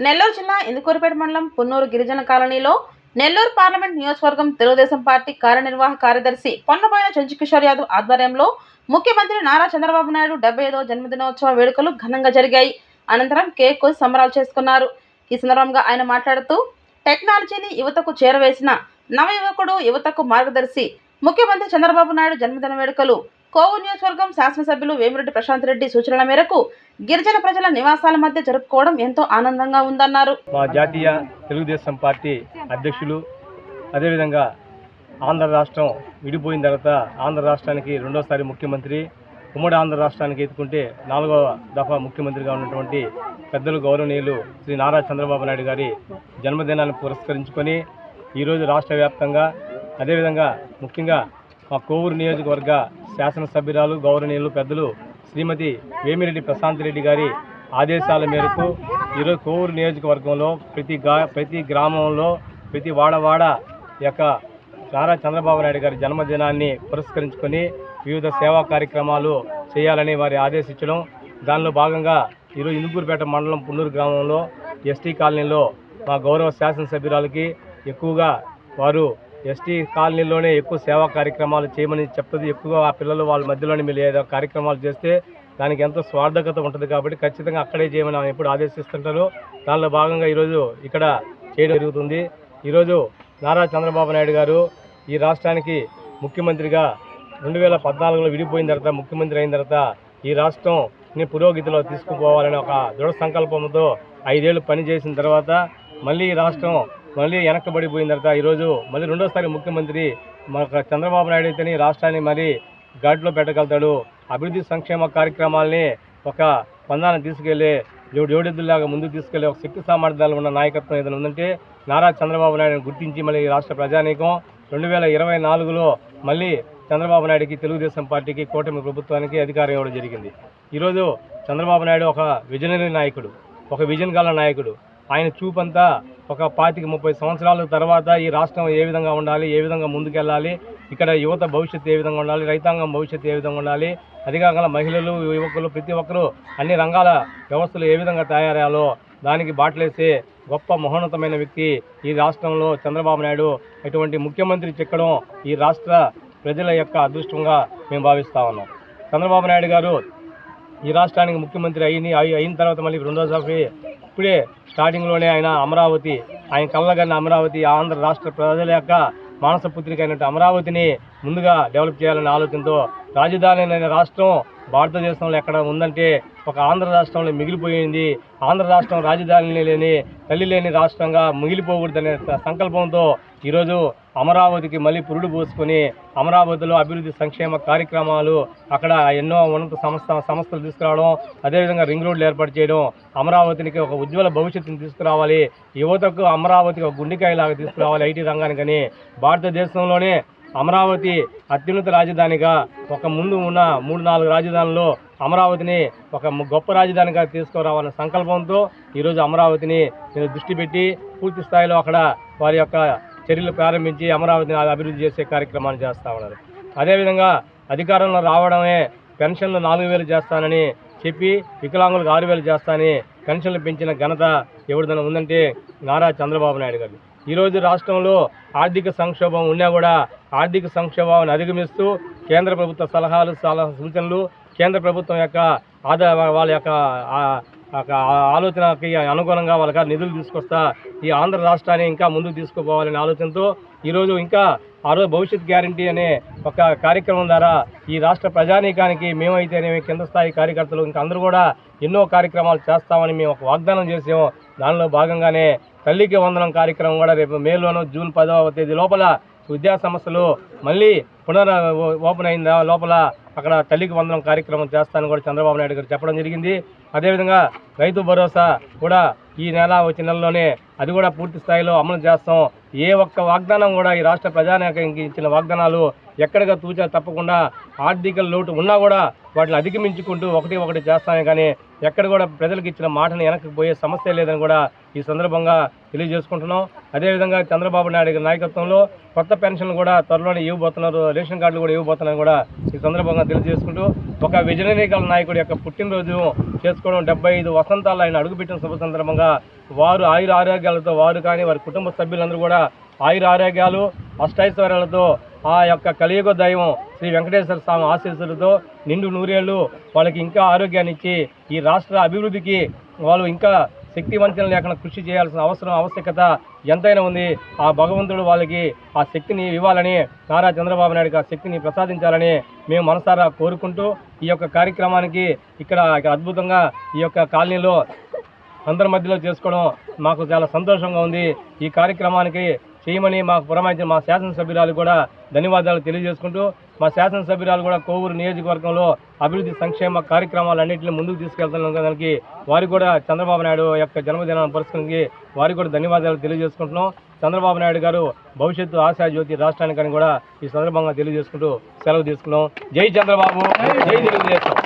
నెల్లూరు జిల్లా ఇందుకూరుపేట మండలం పున్నూరు గిరిజన కాలనీలో నెల్లూరు పార్లమెంట్ నియోజకవర్గం తెలుగుదేశం పార్టీ కార్యనిర్వాహక కార్యదర్శి పొన్నబోయిన చంద్రకిషోర్ యాదవ్ ఆధ్వర్యంలో ముఖ్యమంత్రి నారా చంద్రబాబు నాయుడు డెబ్బై ఐదో జన్మదినోత్సవ వేడుకలు ఘనంగా జరిగాయి. అనంతరం కేక్ కోసి సంబరాలు చేసుకున్నారు. ఈ సందర్భంగా ఆయన మాట్లాడుతూ టెక్నాలజీని యువతకు చేరవేసిన నవయువకుడు యువతకు మార్గదర్శి ముఖ్యమంత్రి చంద్రబాబు నాయుడు జన్మదిన వేడుకలు కోవు నియోజకవర్గం శాసనసభ్యులు వేమిరెడ్డి ప్రశాంత్ రెడ్డి సూచనల మేరకు గిరిజన ప్రజల నివాసాల మధ్య జరుపుకోవడం ఎంతో ఆనందంగా ఉందన్నారు. మా జాతీయ తెలుగుదేశం పార్టీ అధ్యక్షులు అదేవిధంగా ఆంధ్ర రాష్ట్రం విడిపోయిన తర్వాత ఆంధ్ర రాష్ట్రానికి రెండోసారి ముఖ్యమంత్రి ఉమ్మడి ఆంధ్ర రాష్ట్రానికి ఎత్తుకుంటే నాలుగవ దఫా ముఖ్యమంత్రిగా ఉన్నటువంటి పెద్దలు గౌరవనీయులు శ్రీ నారా చంద్రబాబు నాయుడు గారి జన్మదినాన్ని పురస్కరించుకొని ఈరోజు రాష్ట్ర వ్యాప్తంగా అదేవిధంగా ముఖ్యంగా మా కోవూరు నియోజకవర్గ శాసనసభ్యురాలు గౌరవనీయులు పెద్దలు శ్రీమతి వేమిరెడ్డి ప్రశాంత్ రెడ్డి గారి ఆదేశాల మేరకు ఈరోజు కోవూరు నియోజకవర్గంలో ప్రతి గా ప్రతి గ్రామంలో ప్రతి వాడవాడ యొక్క నారా చంద్రబాబు నాయుడు గారి జన్మదినాన్ని పురస్కరించుకొని వివిధ సేవా కార్యక్రమాలు చేయాలని వారి ఆదేశించడం. దానిలో భాగంగా ఈరోజు ఇందుకూరుపేట మండలం పున్నూరు గ్రామంలో ఎస్టీ కాలనీలో మా గౌరవ శాసనసభ్యురాలకి ఎక్కువగా వారు ఎస్టీ కాలనీలోనే ఎక్కువ సేవా కార్యక్రమాలు చేయమని చెప్తుంది. ఎక్కువగా ఆ పిల్లలు వాళ్ళ మధ్యలోనే మీరు ఏదో కార్యక్రమాలు చేస్తే దానికి ఎంతో స్వార్థకత ఉంటుంది కాబట్టి ఖచ్చితంగా అక్కడే చేయమని ఆమె ఎప్పుడు ఆదేశిస్తుంటారు. దానిలో భాగంగా ఈరోజు ఇక్కడ చేయడం జరుగుతుంది. ఈరోజు నారా చంద్రబాబు నాయుడు గారు ఈ రాష్ట్రానికి ముఖ్యమంత్రిగా రెండు వేల పద్నాలుగులో విడిపోయిన తర్వాత ముఖ్యమంత్రి అయిన తర్వాత ఈ రాష్ట్రంని పురోగతిలో తీసుకుపోవాలని ఒక దృఢ సంకల్పంతో ఐదేళ్ళు పనిచేసిన తర్వాత మళ్ళీ ఈ రాష్ట్రం మళ్ళీ వెనక్కబడిపోయిన తర్వాత ఈరోజు మళ్ళీ రెండోసారి ముఖ్యమంత్రి మన చంద్రబాబు నాయుడు అయితేనే రాష్ట్రాన్ని మరీ ఘాట్లో పెట్టగలుగుతాడు. అభివృద్ధి సంక్షేమ కార్యక్రమాలని ఒక పందాన తీసుకెళ్ళే జోడెద్దులాగా ముందుకు తీసుకెళ్ళే ఒక శక్తి సామర్థ్యాలు ఉన్న నాయకత్వం ఏదైనా ఉందంటే నారా చంద్రబాబు నాయుడుని గుర్తించి మళ్ళీ ఈ రాష్ట్ర ప్రజానీకం. రెండు వేల ఇరవై నాలుగులో మళ్ళీ చంద్రబాబు నాయుడికి తెలుగుదేశం పార్టీకి కూటమి ప్రభుత్వానికి అధికారం ఇవ్వడం జరిగింది. ఈరోజు చంద్రబాబు నాయుడు ఒక విజనరీ నాయకుడు ఒక విజన్ గల నాయకుడు. ఆయన చూపంతా ఒక పాతిక ముప్పై సంవత్సరాల తర్వాత ఈ రాష్ట్రం ఏ విధంగా ఉండాలి ఏ విధంగా ముందుకెళ్ళాలి ఇక్కడ యువత భవిష్యత్తు ఏ విధంగా ఉండాలి రైతాంగం భవిష్యత్తు ఏ విధంగా ఉండాలి అధికారంగా మహిళలు యువకులు ప్రతి ఒక్కరూ అన్ని రంగాల వ్యవస్థలు ఏ విధంగా తయారయ్యాలో దానికి బాటలేసే గొప్ప మహోన్నతమైన వ్యక్తి ఈ రాష్ట్రంలో చంద్రబాబు నాయుడు. ఇటువంటి ముఖ్యమంత్రి చిక్కడం ఈ రాష్ట్ర ప్రజల యొక్క అదృష్టంగా మేము భావిస్తా ఉన్నాం. చంద్రబాబు నాయుడు గారు ఈ రాష్ట్రానికి ముఖ్యమంత్రి అయ్యి అయి- అయిన తర్వాత మళ్ళీ రెండోసారి ఇప్పుడే స్టార్టింగ్లోనే ఆయన అమరావతి ఆయన కళ్ళగన్న అమరావతి ఆంధ్ర రాష్ట్ర ప్రజల యొక్క మానస అయినట్టు అమరావతిని ముందుగా డెవలప్ చేయాలనే ఆలోచనతో రాజధాని అనే రాష్ట్రం భారతదేశంలో ఎక్కడ ఉందంటే ఒక ఆంధ్ర రాష్ట్రంలో మిగిలిపోయింది. ఆంధ్ర రాష్ట్రం రాజధాని లేని తల్లి లేని రాష్ట్రంగా మిగిలిపోకూడదనే సంకల్పంతో ఈరోజు అమరావతికి మళ్ళీ పురుడు పోసుకొని అమరావతిలో అభివృద్ధి సంక్షేమ కార్యక్రమాలు అక్కడ ఎన్నో ఉన్నత సంస్థ సంస్థలు తీసుకురావడం అదేవిధంగా రింగ్ రోడ్లు ఏర్పాటు చేయడం అమరావతికి ఒక ఉజ్వల భవిష్యత్తుని తీసుకురావాలి. యువతకు అమరావతికి ఒక గుండెకాయలాగా తీసుకురావాలి ఐటీ రంగానికని. భారతదేశంలోనే అమరావతి అత్యున్నత రాజధానిగా ఒక ముందు ఉన్న మూడు నాలుగు రాజధానుల్లో అమరావతిని ఒక గొప్ప రాజధానిగా తీసుకురావాలనే సంకల్పంతో ఈరోజు అమరావతిని మీద దృష్టి పెట్టి పూర్తి స్థాయిలో అక్కడ వారి యొక్క చర్యలు ప్రారంభించి అమరావతిని అభివృద్ధి చేసే కార్యక్రమాన్ని చేస్తూ ఉన్నారు. అదేవిధంగా అధికారంలో రావడమే పెన్షన్లు నాలుగు వేలు చేస్తానని చెప్పి వికలాంగులకు ఆరు వేలు చేస్తానని పెన్షన్లు పెంచిన ఘనత ఎవరిదైనా ఉందంటే నారా చంద్రబాబు నాయుడు గారు. ఈరోజు రాష్ట్రంలో ఆర్థిక సంక్షోభం ఉన్నా కూడా ఆర్థిక సంక్షోభాన్ని అధిగమిస్తూ కేంద్ర ప్రభుత్వ సలహాలు సలహా సూచనలు కేంద్ర ప్రభుత్వం యొక్క ఆదా వాళ్ళ యొక్క ఒక ఆలోచనకి అనుగుణంగా వాళ్ళకి నిధులు తీసుకొస్తా ఈ ఆంధ్ర రాష్ట్రాన్ని ఇంకా ముందుకు తీసుకుపోవాలనే ఆలోచనతో ఈరోజు ఇంకా ఆ రోజు భవిష్యత్ గ్యారంటీ అనే ఒక కార్యక్రమం ద్వారా ఈ రాష్ట్ర ప్రజానీకానికి మేమైతేనేమి కింద స్థాయి కార్యకర్తలు ఇంకా అందరూ కూడా ఎన్నో కార్యక్రమాలు చేస్తామని మేము ఒక వాగ్దానం చేసాము. దానిలో భాగంగానే తల్లికి వందనం కార్యక్రమం కూడా రేపు మేలోను జూన్ పదవ తేదీ లోపల విద్యా సంస్థలు మళ్ళీ పునర్ ఓపెన్ అయిన లోపల అక్కడ తల్లికి వందనం కార్యక్రమం చేస్తానని కూడా చంద్రబాబు నాయుడు గారు చెప్పడం జరిగింది. అదేవిధంగా రైతు భరోసా కూడా ఈ నెల వచ్చే నెలలోనే అది కూడా పూర్తి స్థాయిలో అమలు చేస్తాం. ఏ ఒక్క వాగ్దానం కూడా ఈ రాష్ట్ర ప్రజానాయకానికి ఇచ్చిన వాగ్దానాలు ఎక్కడిగా తూచా తప్పకుండా ఆర్థిక లోటు ఉన్నా కూడా వాటిని అధిగమించుకుంటూ ఒకటి ఒకటి చేస్తామే కానీ ఎక్కడ కూడా ప్రజలకు ఇచ్చిన మాటను వెనక్కి పోయే సమస్య లేదని కూడా ఈ సందర్భంగా తెలియజేసుకుంటున్నాం. అదేవిధంగా చంద్రబాబు నాయుడు గారి నాయకత్వంలో కొత్త పెన్షన్లు కూడా త్వరలోనే ఇవ్వబోతున్నారు. రేషన్ కార్డులు కూడా ఇవ్వబోతున్నారని కూడా ఈ సందర్భంగా తెలియజేసుకుంటూ ఒక విజనరీ గల నాయకుడి యొక్క పుట్టినరోజు చేసుకోవడం డెబ్బై ఐదు వసంతాలు ఆయన అడుగుపెట్టిన శుభ సందర్భంగా వారు ఆయుర ఆరోగ్యాలతో వారు కానీ వారి కుటుంబ సభ్యులందరూ కూడా ఆయుర ఆరోగ్యాలు అష్టైశ్వర్యాలతో ఆ యొక్క కలియుగ దైవం శ్రీ వెంకటేశ్వర స్వామి ఆశీస్సులతో నిండు నూరేళ్ళు వాళ్ళకి ఇంకా ఆరోగ్యాన్ని ఇచ్చి ఈ రాష్ట్ర అభివృద్ధికి వాళ్ళు ఇంకా శక్తివంతం లేకుండా కృషి చేయాల్సిన అవసరం ఆవశ్యకత ఎంతైనా ఉంది. ఆ భగవంతుడు వాళ్ళకి ఆ శక్తిని ఇవ్వాలని నారా చంద్రబాబు నాయుడుకి ఆ శక్తిని ప్రసాదించాలని మేము మనసారా కోరుకుంటూ ఈ యొక్క కార్యక్రమానికి ఇక్కడ ఇక్కడ అద్భుతంగా ఈ యొక్క కాలనీలో అందరి మధ్యలో చేసుకోవడం మాకు చాలా సంతోషంగా ఉంది. ఈ కార్యక్రమానికి చేయమని మాకు పురమాయించిన మా శాసనసభ్యురాలు కూడా ధన్యవాదాలు తెలియజేసుకుంటూ మా శాసనసభ్యురాలు కూడా కోవూరు నియోజకవర్గంలో అభివృద్ధి సంక్షేమ కార్యక్రమాలన్నింటినీ ముందుకు తీసుకెళ్తున్న దానికి కూడా చంద్రబాబు నాయుడు యొక్క జన్మదినాన్ని పురస్కరించి వారికి కూడా ధన్యవాదాలు తెలియజేసుకుంటున్నాం. చంద్రబాబు నాయుడు గారు భవిష్యత్తు ఆశా జ్యోతి రాష్ట్రానికని కూడా ఈ సందర్భంగా తెలియజేసుకుంటూ సెలవు తీసుకున్నాం. జై చంద్రబాబు జై తెలుగుదేశం.